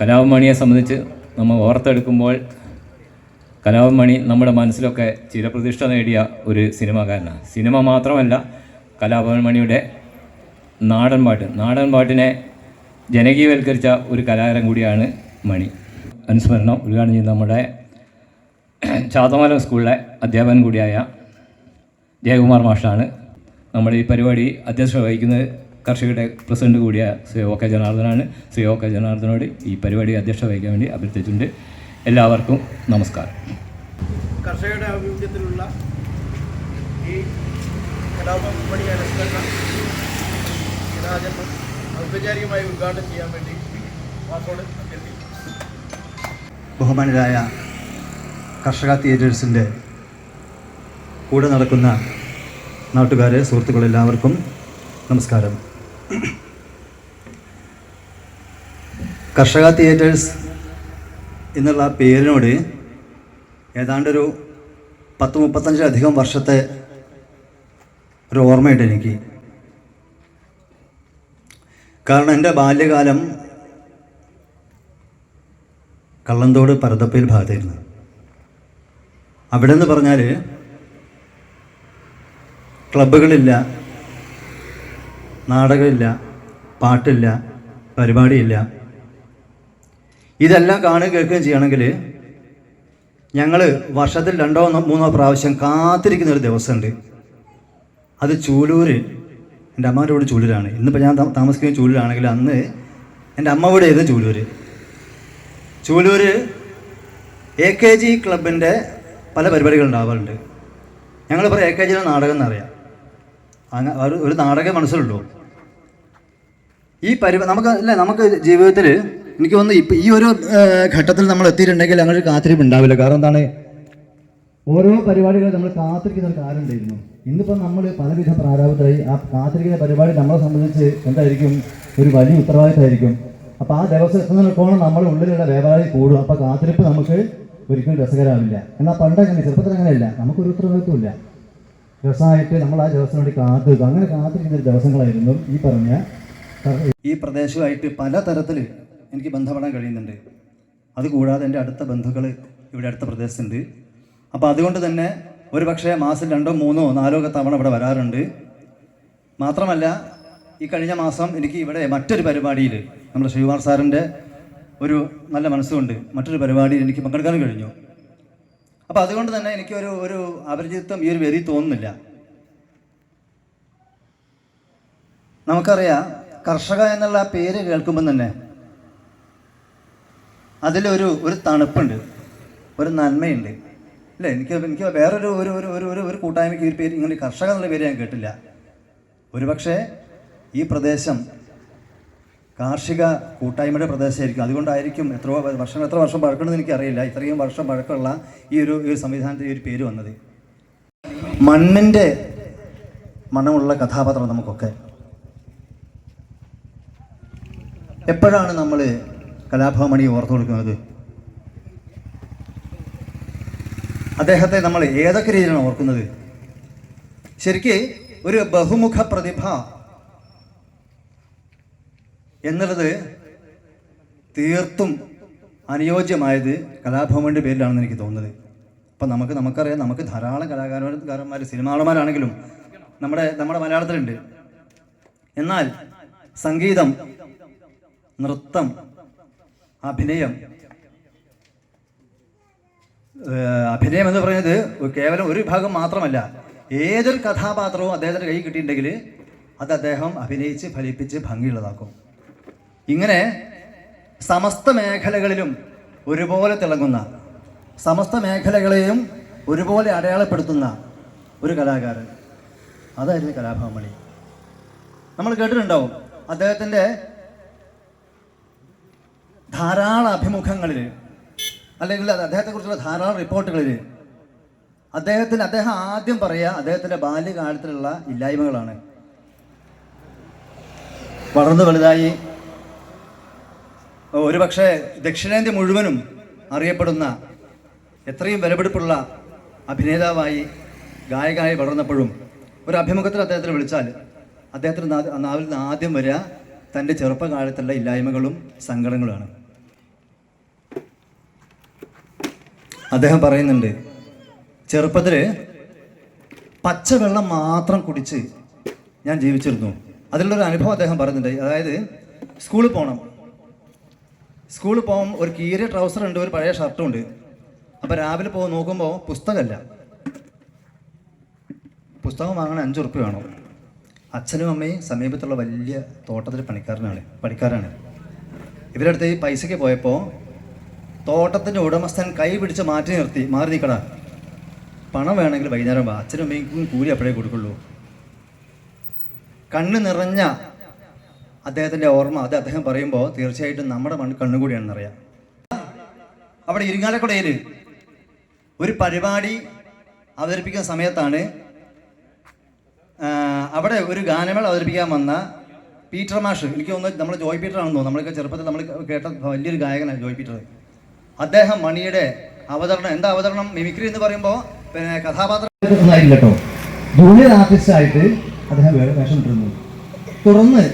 കലാഭമണിയെ സംബന്ധിച്ച് നമ്മൾ ഓർത്തെടുക്കുമ്പോൾ കലാഭമണി നമ്മുടെ മനസ്സിലൊക്കെ ചിരപ്രതിഷ്ഠ നേടിയ ഒരു സിനിമാകാരനാണ്. സിനിമ മാത്രമല്ല കലാഭവൻമണിയുടെ നാടൻ പാട്ട് നാടൻ പാട്ടിനെ ജനകീയവൽക്കരിച്ച ഒരു കലാകാരൻ കൂടിയാണ് മണി. അനുസ്മരണം ഉദ്ഘാടനം ചെയ്യുന്ന നമ്മുടെ ചാത്തമാലം സ്കൂളിലെ അധ്യാപകൻ കൂടിയായ ജയകുമാർ മാഷാണ്. നമ്മുടെ ഈ പരിപാടി അധ്യക്ഷത വഹിക്കുന്നത് കർഷകരുടെ പ്രസിഡന്റ് കൂടിയ ശ്രീ ഒ കെ ജനാർദ്ദനാണ്. ശ്രീ ഒ കെ ജനാർദ്ദനോട് ഈ പരിപാടി അധ്യക്ഷത വഹിക്കാൻ വേണ്ടി അഭ്യർത്ഥിച്ചിട്ടുണ്ട്. എല്ലാവർക്കും നമസ്കാരം. കർഷകരുടെ ആഭിമുഖ്യത്തിലുള്ള ഈ കലാപണി അനുസ്മരണ ദിനാചരണം ഔപചാരികമായി ഉദ്ഘാടനം ചെയ്യാൻ വേണ്ടി വാക്കോട് ബഹുമാനരായ കർഷക തിയേറ്റേഴ്സിന്റെ കൂടെ നടക്കുന്ന നാട്ടുകാരെ സുഹൃത്തുക്കളെല്ലാവർക്കും നമസ്കാരം. കർഷക തിയേറ്റേഴ്സ് എന്നുള്ള പേരിനോട് ഏതാണ്ടൊരു പത്ത് മുപ്പത്തഞ്ചിലധികം വർഷത്തെ ഒരു ഓർമ്മയുണ്ട് എനിക്ക്. കാരണം എന്റെ ബാല്യകാലം കള്ളന്തോട് പരതപ്പയിൽ ഭാഗത്തായിരുന്നു. അവിടെ നിന്ന് പറഞ്ഞാൽ ക്ലബ്ബുകളില്ല നാടകമില്ല പാട്ടില്ല പരിപാടിയില്ല. ഇതെല്ലാം കാണുകയും കേൾക്കുകയും ചെയ്യണമെങ്കിൽ ഞങ്ങൾ വർഷത്തിൽ രണ്ടോ മൂന്നോ പ്രാവശ്യം കാത്തിരിക്കുന്ന ഒരു ദിവസമുണ്ട്. അത് ചൂലൂര് എന്റെ അമ്മാന്റെ വീട് ചൂലൂരാണ്. ഇന്നിപ്പോൾ ഞാൻ താമസിക്കുന്ന ചൂലൂരാണെങ്കിൽ അന്ന് എന്റെ അമ്മ വീട് ആയിരുന്നു Chulur. Chulur A K G ക്ലബിന്റെ പല പരിപാടികൾ ഉണ്ടാവാറുണ്ട്. ഞങ്ങൾ പറയാം എ കെ ജിയിലെ നാടകം എന്നറിയാം. ഒരു ഒരു നാടക മനസ്സിലുള്ളൂ. ഈ പരി നമുക്ക് അല്ലേ നമുക്ക് ജീവിതത്തിൽ എനിക്ക് തോന്നുന്നു ഇപ്പം ഈ ഒരു ഘട്ടത്തിൽ നമ്മൾ എത്തിയിട്ടുണ്ടെങ്കിൽ അങ്ങനെ ഒരു കാത്തിരിപ്പ് ഉണ്ടാവില്ല. കാരണം എന്താണ്? ഓരോ പരിപാടികൾ നമ്മൾ കാത്തിരിക്കുന്ന ഒരു കാര്യം ഉണ്ടായിരുന്നു. ഇന്നിപ്പോൾ നമ്മൾ പലവിധ പ്രാരാബ്ധമായി ആ കാത്തിരിക്കുന്ന പരിപാടി നമ്മളെ സംബന്ധിച്ച് എന്തായിരിക്കും? ഒരു വലിയ ഉത്തരവാദിത്തമായിരിക്കും. അപ്പോൾ ആ ദിവസം എത്തുന്നിടത്തോളം നമ്മുടെ ഉള്ളിലുള്ള വ്യാപാരി കൂടും. അപ്പോൾ കാത്തിരിപ്പ് നമുക്ക് ഒരിക്കലും രസകരമാവില്ല. എന്നാൽ പണ്ട് അങ്ങനെ ചെറുപ്പത്തിൽ അങ്ങനെയല്ല. നമുക്കൊരു ഉത്തരവാദിത്വമില്ല രസമായിട്ട് നമ്മൾ ആ ദിവസം വേണ്ടി കാത്തിരിക്കും. അങ്ങനെ കാത്തിരിക്കുന്ന ദിവസങ്ങളായിരുന്നു ഈ പറഞ്ഞ ഈ പ്രദേശമായിട്ട് പലതരത്തിൽ എനിക്ക് ബന്ധപ്പെടാൻ കഴിയുന്നുണ്ട്. അതുകൂടാതെ എന്റെ അടുത്ത ബന്ധുക്കൾ ഇവിടെ അടുത്ത പ്രദേശത്തുണ്ട്. അപ്പോൾ അതുകൊണ്ട് തന്നെ ഒരു പക്ഷേ മാസം രണ്ടോ മൂന്നോ നാലോ ഒക്കെ തവണ ഇവിടെ വരാറുണ്ട്. മാത്രമല്ല ഈ കഴിഞ്ഞ മാസം എനിക്ക് ഇവിടെ മറ്റൊരു പരിപാടിയിൽ നമ്മുടെ ശ്രീകുമാർ സാറിന്റെ ഒരു നല്ല മനസ്സുകൊണ്ട് മറ്റൊരു പരിപാടിയിൽ എനിക്ക് പങ്കെടുക്കാൻ കഴിഞ്ഞു. അപ്പോൾ അതുകൊണ്ട് തന്നെ എനിക്കൊരു ഒരു അപരിചിതത്വം ഈ ഒരു വെരി തോന്നുന്നില്ല. നമുക്കറിയാം കർഷക എന്നുള്ള പേര് കേൾക്കുമ്പോൾ തന്നെ അതിലൊരു ഒരു തണുപ്പുണ്ട് ഒരു നന്മയുണ്ട്. അല്ലേ? എനിക്ക് എനിക്ക് വേറൊരു ഒരു ഒരു ഒരു ഒരു ഒരു കൂട്ടായ്മയ്ക്ക് ഈ പേര് ഇങ്ങനെ കർഷക എന്നുള്ള പേര് ഞാൻ കേട്ടില്ല. ഒരുപക്ഷെ ഈ പ്രദേശം കാർഷിക കൂട്ടായ്മയുടെ പ്രദേശമായിരിക്കും. അതുകൊണ്ടായിരിക്കും എത്ര വർഷം എത്ര വർഷം പഴക്കണമെന്ന് എനിക്കറിയില്ല. ഇത്രയും വർഷം പഴക്കമുള്ള ഈ ഒരു ഈ ഒരു സംവിധാനത്തിൽ ഒരു പേര് വന്നത്. മണ്ണിന്റെ മണമുള്ള കഥാപാത്രം നമുക്കൊക്കെ. എപ്പോഴാണ് നമ്മൾ കലാഭവമണി ഓർത്തു കൊടുക്കുന്നത്? അദ്ദേഹത്തെ നമ്മൾ ഏതൊക്കെ രീതിയിലാണ് ഓർക്കുന്നത്? ശരിക്ക് ഒരു ബഹുമുഖ പ്രതിഭ എന്നുള്ളത് തീർത്തും അനുയോജ്യമായത് കലാഭവന്റെ പേരിലാണെന്ന് എനിക്ക് തോന്നുന്നത്. അപ്പം നമുക്ക് നമുക്കറിയാം നമുക്ക് ധാരാളം കലാകാരന്മാർ സിനിമാളന്മാരാണെങ്കിലും നമ്മുടെ നമ്മുടെ മലയാളത്തിലുണ്ട്. എന്നാൽ സംഗീതം നൃത്തം അഭിനയം അഭിനയം എന്ന് പറയുന്നത് കേവലം ഒരു ഭാഗം മാത്രമല്ല ഏതൊരു കഥാപാത്രവും അദ്ദേഹത്തിന്റെ കൈ കിട്ടിയിട്ടുണ്ടെങ്കിൽ അത് അദ്ദേഹം അഭിനയിച്ച് ഫലിപ്പിച്ച് ഭംഗിയുള്ളതാക്കും. ഇങ്ങനെ സമസ്ത മേഖലകളിലും ഒരുപോലെ തിളങ്ങുന്ന സമസ്ത മേഖലകളെയും ഒരുപോലെ അടയാളപ്പെടുത്തുന്ന ഒരു കലാകാരൻ. അതായിരുന്നു കലാഭവമണി നമ്മൾ കേട്ടിട്ടുണ്ടാവും അദ്ദേഹത്തിന്റെ ധാരാളം അഭിമുഖങ്ങളിൽ അല്ലെങ്കിൽ അദ്ദേഹത്തെക്കുറിച്ചുള്ള ധാരാളം റിപ്പോർട്ടുകളിൽ അദ്ദേഹത്തിന് അദ്ദേഹം ആദ്യം പറയുക അദ്ദേഹത്തിന്റെ ബാല്യകാലത്തിലുള്ള ഇല്ലായ്മകളാണ്. വളർന്നു വലുതായി ഒരുപക്ഷെ ദക്ഷിണേന്ത്യ മുഴുവനും അറിയപ്പെടുന്ന എത്രയും വിലപിടിപ്പുള്ള അഭിനേതാവായി ഗായകനായി വളർന്നപ്പോഴും ഒരു അഭിമുഖത്തിൽ അദ്ദേഹത്തിന് വിളിച്ചാൽ അദ്ദേഹത്തിന് നാവിൽ നിന്ന് ആദ്യം വരിക തന്റെ ചെറുപ്പകാലത്തുള്ള ഇല്ലായ്മകളും സങ്കടങ്ങളുമാണ്. അദ്ദേഹം പറയുന്നുണ്ട് ചെറുപ്പത്തിൽ പച്ചവെള്ളം മാത്രം കുടിച്ച് ഞാൻ ജീവിച്ചിരുന്നു. അതിലുള്ളൊരു അനുഭവം അദ്ദേഹം പറയുന്നുണ്ട്. അതായത് സ്കൂളിൽ പോകണം സ്കൂളിൽ പോകും ഒരു കീറിയ ട്രൗസർ ഉണ്ട് ഒരു പഴയ ഷർട്ടും ഉണ്ട്. അപ്പോൾ രാവിലെ പോകും നോക്കുമ്പോൾ പുസ്തകമല്ല പുസ്തകം വാങ്ങണ അഞ്ച് ഉറുപ്പ്യ വേണം. അച്ഛനും അമ്മയും സമീപത്തുള്ള വലിയ തോട്ടത്തിൽ പണിക്കാരനാണ് പണിക്കാരാണ്. ഇവരുടെ അടുത്ത് ഈ പൈസയ്ക്ക് പോയപ്പോൾ തോട്ടത്തിന്റെ ഉടമസ്ഥൻ കൈ പിടിച്ച് മാറ്റി നിർത്തി മാറി നിൽക്കടാ. പണം വേണമെങ്കിൽ വൈകുന്നേരം അച്ഛനും അമ്മയ്ക്കും കൂലി അപ്പോഴേ കൊടുക്കുള്ളൂ. കണ്ണ് നിറഞ്ഞ അദ്ദേഹത്തിന്റെ ഓർമ്മ അത് അദ്ദേഹം പറയുമ്പോൾ തീർച്ചയായിട്ടും നമ്മുടെ മണ്ണ് കണ്ണുകൂടിയാണെന്നറിയാം. അവിടെ ഇരിങ്ങാലക്കുടയിൽ ഒരു പരിപാടി അവതരിപ്പിക്കുന്ന സമയത്താണ് അവിടെ ഒരു ഗാനമേള അവതരിപ്പിക്കാൻ വന്ന പീറ്റർ മാഷ് എനിക്ക് തോന്നുന്നു നമ്മൾ ജോയ് പീറ്റർ ആണെന്ന് തോന്നുന്നു. നമ്മളൊക്കെ ചെറുപ്പത്തിൽ നമ്മൾ കേട്ട വലിയൊരു ഗായകനാണ് ജോയ് പീറ്റർ. അദ്ദേഹം മണിയുടെ അവതരണം എന്താ അവതരണം? മിമിക്രി എന്ന് പറയുമ്പോൾ പിന്നെ കഥാപാത്രം കേട്ടോ. ജൂനിയർ ആർട്ടിസ്റ്റ് ആയിട്ട് അദ്ദേഹം വേറെ വേഷം ഇട്ടിരുന്നു. തുടർന്ന്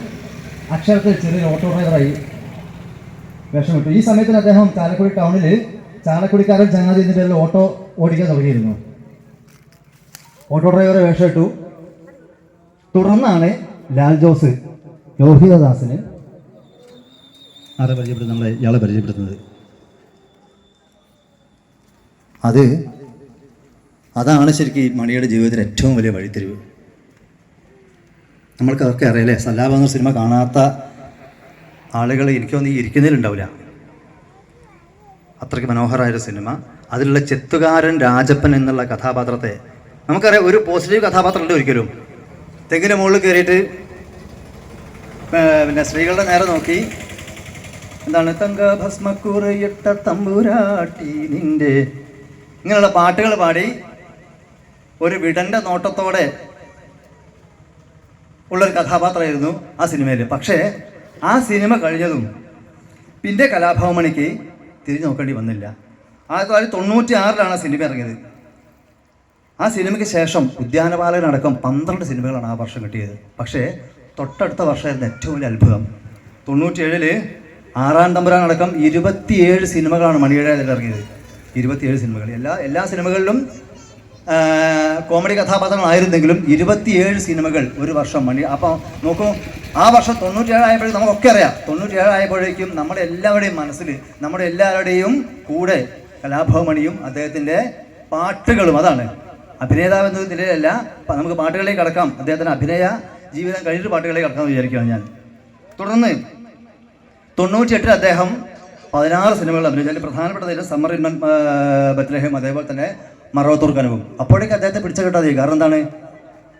അക്ഷരത്തിൽ ചെറിയ ഓട്ടോ ഡ്രൈവറായി വേഷം ഇട്ടു ഈ സമയത്തിന് അദ്ദേഹം ചാലക്കുടി ടൗണിൽ ചാലക്കുടിക്കാരൻ ചങ്ങാതി എന്ന പേരിൽ ഓട്ടോ ഓടിക്കാൻ തുടങ്ങിയിരുന്നു. ഓട്ടോ ഡ്രൈവറെ വേഷമിട്ടു. ഇട്ടു തുടർന്നാണ് ലാൽ ജോസ് ലോഹിതദാസിന് ആരെ പരിചയപ്പെടുന്നത് നമ്മളെ ഇയാളെ പരിചയപ്പെടുത്തുന്നത്. അത് അതാണ് ശരിക്കും ഈ മണിയുടെ ജീവിതത്തിൽ ഏറ്റവും വലിയ വഴിത്തിരിവ്. നമ്മൾക്ക് അതൊക്കെ അറിയാലേ? സല്ലാബ് എന്ന സിനിമ കാണാത്ത ആളുകൾ എനിക്ക് തോന്നി ഇരിക്കുന്നതിലുണ്ടാവില്ല അത്രയ്ക്ക് മനോഹരമായൊരു സിനിമ. അതിലുള്ള ചെത്തുകാരൻ രാജപ്പൻ എന്നുള്ള കഥാപാത്രത്തെ നമുക്കറിയാം ഒരു പോസിറ്റീവ് കഥാപാത്രം ഉണ്ട് ഒരിക്കലും. തെങ്ങിന്റെ മുകളിൽ കയറിയിട്ട് പിന്നെ സ്ത്രീകളുടെ നേരെ നോക്കി. എന്താണ്? തങ്ക ഭസ്മക്കുറയിട്ട തമ്പുരാട്ടി നിന്റെ. ഇങ്ങനെയുള്ള പാട്ടുകൾ പാടി ഒരു വിടന്റെ നോട്ടത്തോടെ ഉള്ളൊരു കഥാപാത്രമായിരുന്നു ആ സിനിമയിൽ പക്ഷേ ആ സിനിമ കഴിഞ്ഞതും പിന്നെ കലാഭവമണിക്ക് തിരിഞ്ഞു നോക്കേണ്ടി വന്നില്ല. ആയിരത്തി തൊള്ളായിരത്തി തൊണ്ണൂറ്റി ആറിലാണ് ആ സിനിമ ഇറങ്ങിയത്. ആ സിനിമയ്ക്ക് ശേഷം ഉദ്യാനപാലകനടക്കം പന്ത്രണ്ട് സിനിമകളാണ് ആ വർഷം കിട്ടിയത്. പക്ഷേ തൊട്ടടുത്ത വർഷമായിരുന്നു ഏറ്റവും വലിയ അത്ഭുതം. തൊണ്ണൂറ്റിയേഴിൽ ആറാം തമ്പുരാനടക്കം ഇരുപത്തിയേഴ് സിനിമകളാണ് മണിയുടെ അതിൽ ഇറങ്ങിയത് ഇരുപത്തിയേഴ് സിനിമകൾ. എല്ലാ എല്ലാ സിനിമകളിലും കോമഡി കഥാപാത്രങ്ങളായിരുന്നെങ്കിലും ഇരുപത്തിയേഴ് സിനിമകൾ ഒരു വർഷം മണി. അപ്പോൾ നോക്കൂ ആ വർഷം തൊണ്ണൂറ്റിയേഴ് ആയപ്പോഴേക്കും നമുക്കൊക്കെ അറിയാം. തൊണ്ണൂറ്റിയേഴ് ആയപ്പോഴേക്കും നമ്മുടെ എല്ലാവരുടെയും മനസ്സിൽ നമ്മുടെ എല്ലാവരുടെയും കൂടെ കലാഭവമണിയും അദ്ദേഹത്തിന്റെ പാട്ടുകളും അതാണ്. അഭിനേതാവ് എന്ന നിലയിലല്ല. നമുക്ക് പാട്ടുകളിലേക്ക് കടക്കാം. അദ്ദേഹത്തിന്റെ അഭിനയ ജീവിതം കഴിഞ്ഞിട്ട് പാട്ടുകളിലേക്ക് കടക്കാമെന്ന് വിചാരിക്കുകയാണ് ഞാൻ. തുടർന്ന് തൊണ്ണൂറ്റിയെട്ടിൽ അദ്ദേഹം പതിനാറ് സിനിമകൾ അഭിനയിച്ചു. അതിൽ പ്രധാനപ്പെട്ടതിൽ സമ്മർ ഇൻ ബത്ലഹേം അതേപോലെ തന്നെ മറവത്തൂർ കനവും അപ്പോഴേക്ക് അദ്ദേഹത്തെ പിടിച്ചു കിട്ടാതെ കാരണം എന്താണ്?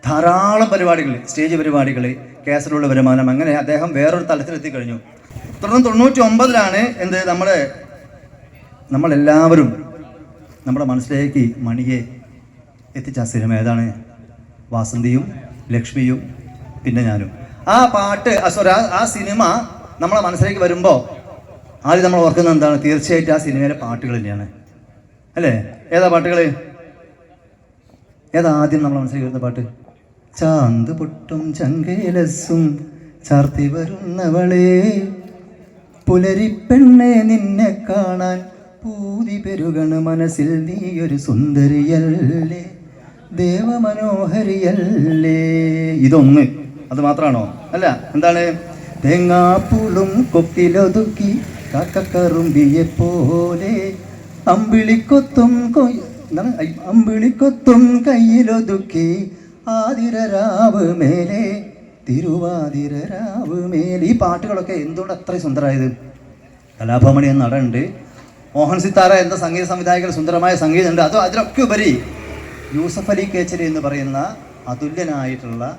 ധാരാളം പരിപാടികൾ സ്റ്റേജ് പരിപാടികൾ കേസറിലുള്ള വരുമാനം അങ്ങനെ അദ്ദേഹം വേറൊരു തലത്തിലെത്തി കഴിഞ്ഞു തുടർന്ന് തൊണ്ണൂറ്റി ഒമ്പതിലാണ് എന്ത്? നമ്മുടെ നമ്മളെല്ലാവരും നമ്മുടെ മനസ്സിലേക്ക് മണിയെ എത്തിച്ച സിനിമ. ഏതാണ്? വാസന്തിയും ലക്ഷ്മിയും പിന്നെ ഞാനും. ആ പാട്ട് സോറി ആ സിനിമ നമ്മളെ മനസ്സിലേക്ക് വരുമ്പോൾ ആദ്യം നമ്മൾ ഓർക്കുന്നത് എന്താണ്? തീർച്ചയായിട്ടും ആ സിനിമയിലെ പാട്ടുകൾ തന്നെയാണ്. അല്ലേ? ഏതാ പാട്ടുകൾ ഏതാ ആദ്യം നമ്മൾ മനസ്സിലേക്ക് വരുന്ന പാട്ട്? ചാന്ത് പൊട്ടും ചങ്കേലസും ചാർത്തി വരുന്നവളെ. പുലരിപ്പെണ്ണെ നിന്നെ കാണാൻ പൂതി പെരുകണ് മനസ്സിൽ ഒരു സുന്ദരിയല്ലേ ദേവമനോഹരിയല്ലേ. ഇതൊന്ന്. അത് മാത്രമാണോ അല്ല എന്താണ്? തേങ്ങാപ്പൂളും കൊക്കിലൊതുക്കി കാക്കക്കറുമ്പിയെ പോലെ അമ്പിളിക്കൊത്തും അമ്പിളിക്കൊത്തും കയ്യിലൊതുക്കി ആതിരരാവ് മേലെ തിരുവാതിരരാവ് മേലെ. ഈ പാട്ടുകളൊക്കെ എന്തുകൊണ്ട് അത്രയും സുന്ദരമായത്? കലാഭമണി എന്ന നടനുണ്ട്. മോഹൻ സിത്താര എന്ന സംഗീത സംവിധായകർ സുന്ദരമായ സംഗീതമുണ്ട്. അതോ അതിലൊക്കെ ഉപരി യൂസഫ് അലി കേച്ചരി എന്ന് പറയുന്ന അതുല്യനായിട്ടുള്ള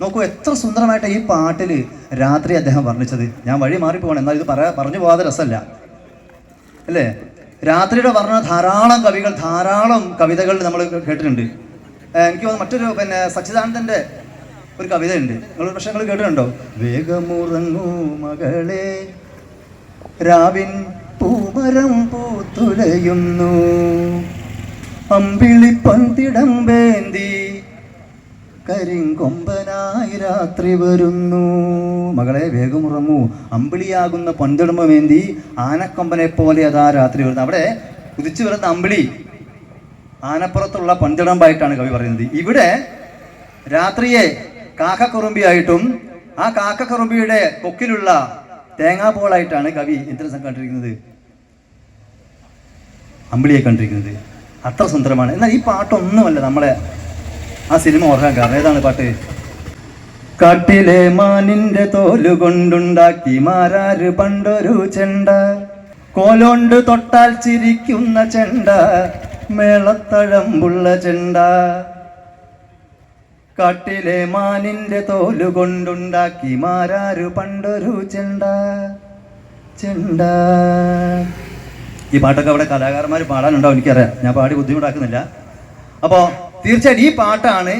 നോക്കൂ എത്ര സുന്ദരമായിട്ട് ഈ പാട്ടിൽ രാത്രി അദ്ദേഹം വർണിച്ചത്. ഞാൻ വഴി മാറിപ്പോകണം എന്നാൽ ഇത് പറയാ പറഞ്ഞു പോകാതെ രസമല്ല. അല്ലേ? രാത്രിയുടെ വർണ ധാരാളം കവികൾ ധാരാളം കവിതകൾ നമ്മൾ കേട്ടിട്ടുണ്ട്. എനിക്ക് മറ്റൊരു പിന്നെ സച്ചിദാനന്ദന്റെ ഒരു കവിതയുണ്ട്. നിങ്ങൾ പക്ഷെ നിങ്ങൾ കേട്ടിട്ടുണ്ടോ? വേഗമുറങ്ങൂ മകളെ. രാവിൻ പൂമരം പൂത്തുലയുന്നു. അമ്പിളിപ്പന്തിടം വേന്തി കരിങ്കൊമ്പനായി രാത്രി വരുന്നു. മകളെ വേഗമുറങ്ങൂ അമ്പിളിയാകുന്ന പൊൻതിടുമ്പ വേണ്ടി ആനക്കൊമ്പനെ പോലെ അതാ രാത്രി വരുന്നു അവിടെ കുതിച്ചു വരുന്ന അമ്പിളി ആനപ്പുറത്തുള്ള പൊൻതിടമ്പായിട്ടാണ് കവി പറയുന്നത്. ഇവിടെ രാത്രിയെ കാക്കക്കുറുമ്പിയായിട്ടും ആ കാക്കക്കുറുമ്പിയുടെ കൊക്കിലുള്ള തേങ്ങാപോളായിട്ടാണ് കവി എന്തിനെ കണ്ടിരിക്കുന്നത്. അമ്പിളിയെ കണ്ടിരിക്കുന്നത്. അത്ര സുന്ദരമാണ്. എന്നാൽ ഈ പാട്ടൊന്നുമല്ല നമ്മളെ ആ സിനിമ ഓർക്കാൻ കാരണം. ഏതാണ് പാട്ട്? കാട്ടിലെ മാനിന്റെ തോലുകൊണ്ടുണ്ടാക്കി മാരാര് പണ്ടൊരു ചെണ്ട. കോലോണ്ട് തൊട്ടാൽ ചിരിക്കുന്ന ചെണ്ട. മേളത്തഴമ്പുള്ള ചെണ്ട. കാട്ടിലെ മാനിന്റെ തോലുകൊണ്ടുണ്ടാക്കി മാരാര് പണ്ടൊരു ചെണ്ട. ചെണ്ട. ഈ പാട്ടൊക്കെ അവിടെ കലാകാരന്മാർ പാടാനുണ്ടാവും എനിക്കറിയാം. ഞാൻ പാടി ബുദ്ധിമുട്ടാക്കുന്നില്ല. അപ്പോൾ തീർച്ചയായിട്ടും ഈ പാട്ടാണ്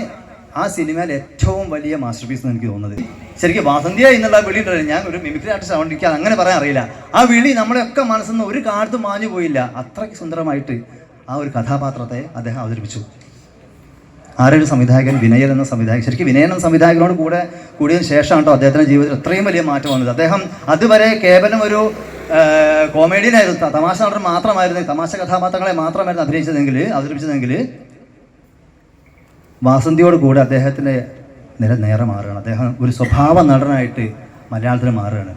ആ സിനിമയിൽ ഏറ്റവും വലിയ മാസ്റ്റർ പീസ് എന്ന് എനിക്ക് തോന്നുന്നത്. ശരിക്കും വാസന്തിയ എന്നുള്ള വിളി ഉണ്ടല്ലോ ഞാൻ ഒരു മിമിക്രി ആർട്ടിസ്റ്റ് ആവുകൊണ്ട് അങ്ങനെ പറയാൻ അറിയില്ല. ആ വിളി നമ്മളെയൊക്കെ മനസ്സിൽ നിന്ന് ഒരു കാലത്തും മാഞ്ഞു പോയില്ല. അത്രയ്ക്ക് സുന്ദരമായിട്ട് ആ ഒരു കഥാപാത്രത്തെ അദ്ദേഹം അവതരിപ്പിച്ചു. ആരൊരു സംവിധായകൻ? വിനയൻ എന്ന സംവിധായകൻ. ശരിക്കും വിനയൻ എന്ന സംവിധായകനോട് കൂടെ കൂടിയതിനു ശേഷമാണ് കേട്ടോ അദ്ദേഹത്തിന്റെ ജീവിതത്തിൽ ഇത്രയും വലിയ മാറ്റം വന്നത്. അദ്ദേഹം അതുവരെ കേവലം ഒരു കോമഡിയനായിരുന്നു തമാശ നടൻ മാത്രമായിരുന്നു. തമാശ കഥാപാത്രങ്ങളെ മാത്രമായിരുന്നു അഭിനയിച്ചതെങ്കിൽ അവതരിപ്പിച്ചതെങ്കിൽ വാസന്തിയോട് കൂടെ അദ്ദേഹത്തിന്റെ നില നേരെ മാറുകയാണ്. അദ്ദേഹം ഒരു സ്വഭാവ നടനായിട്ട് മലയാളത്തിൽ മാറുകയാണ്.